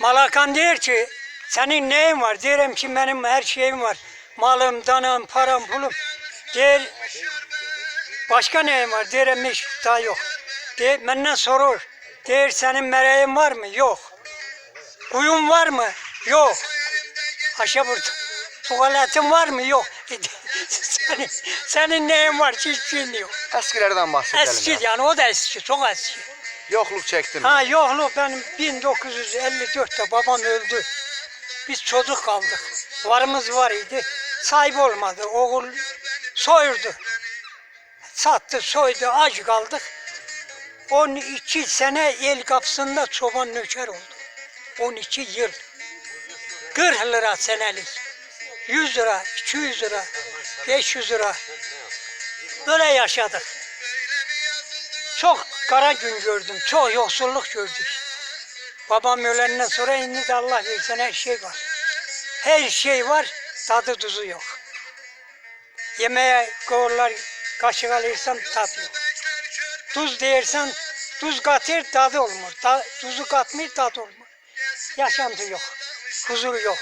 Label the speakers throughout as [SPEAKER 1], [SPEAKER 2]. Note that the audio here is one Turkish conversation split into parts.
[SPEAKER 1] Malakan diyor ki senin neyin var? Diyorum ki benim her şeyim var. Malım, danam, param, pulum. Diyor başka neyim var? Diyorum hiç daha yok. Diyor, benden sorur. Diyor senin mereğin var mı? Yok. Kuyun var mı? Yok. Aşağı burada. Tuvaletin var mı? Yok. senin, senin neyin var? Hiçbir şeyin yok.
[SPEAKER 2] Eskilerden bahsedelim.
[SPEAKER 1] Eski
[SPEAKER 2] ya.
[SPEAKER 1] yani o da eski, çok eski.
[SPEAKER 2] Yokluk çektin?
[SPEAKER 1] Ha yokluk benim 1954'te babam öldü. Biz çocuk kaldık. Varımız var idi. Sahip olmadı. Oğul soyurdu. Sattı, soydu, aç kaldık. 12 sene el kapısında çoban nöker oldu. 12 yıl. 40 lira senelik. 100 lira, 200 lira, 500 lira. Böyle yaşadık. Çok kara gün gördüm, çok yoksulluk gördük. Babam ölenden sonra indi de Allah versen her şey var. Her şey var, tadı tuzu yok. Yemeğe koyarlar, kaşık alırsan tat yok. Tuz değirsen, tuz katır tadı olmuyor. Ta, tuzu katmıyor tadı olmuyor. Yaşantı yok, huzur yok.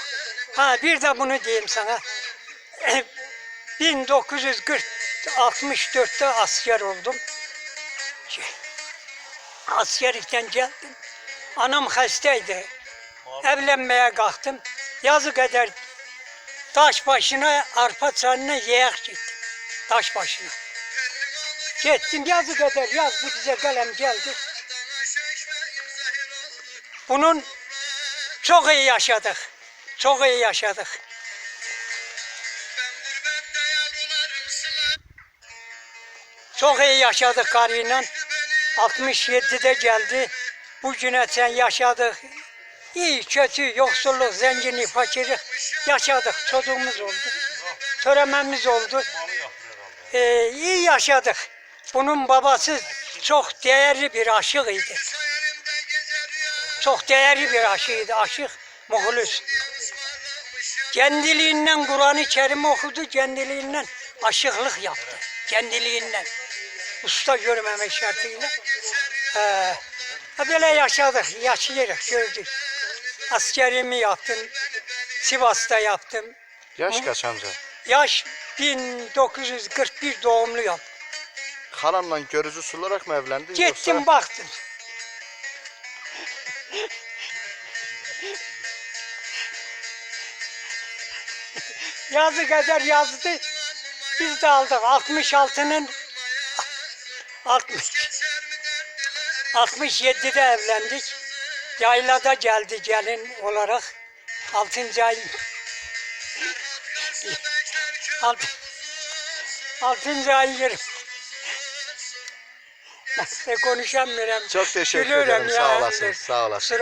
[SPEAKER 1] Ha bir de bunu diyeyim sana. 1964'te asker oldum. Askerlikten geldim. Anam hastaydı. Evlenmeye kalktım. Yazı kadar taş başına arpa çanına yeğek gittim. Taş başına. Gittim yazı kadar yazdı bize kalem geldi. Bunun çok iyi yaşadık. Çok iyi yaşadık. Çok iyi yaşadık karıyla. 67'de geldi. Bugüne sen yaşadık. İyi, kötü, yoksulluk, zenginlik, fakirlik yaşadık. Çocuğumuz oldu. Törememiz oldu. Ee, iyi yaşadık. Bunun babası çok değerli bir aşığıydı. Çok değerli bir aşığıydı. Aşık, muhlus. Kendiliğinden Kur'an-ı Kerim okudu, kendiliğinden aşıklık yaptı. Kendiliğinden. Usta görmemek şartıyla. Ha böyle yaşadık, yaşıyoruz, gördük. Askerimi yaptım, Sivas'ta yaptım.
[SPEAKER 2] Yaş kaç amca?
[SPEAKER 1] Yaş 1941 doğumluyum.
[SPEAKER 2] Halanla görücü sularak mı evlendin
[SPEAKER 1] Gittim
[SPEAKER 2] yoksa?
[SPEAKER 1] baktım. Yazı kadar yazdı. Biz de aldık. 66'nın 60 67'de evlendik. Yaylada geldi gelin olarak. 6. ay 6. 6. ay yirmi. Ben konuşamıyorum.
[SPEAKER 2] Çok teşekkür
[SPEAKER 1] Gülüyorum
[SPEAKER 2] ederim. Sağ olasın. Sağ olasın.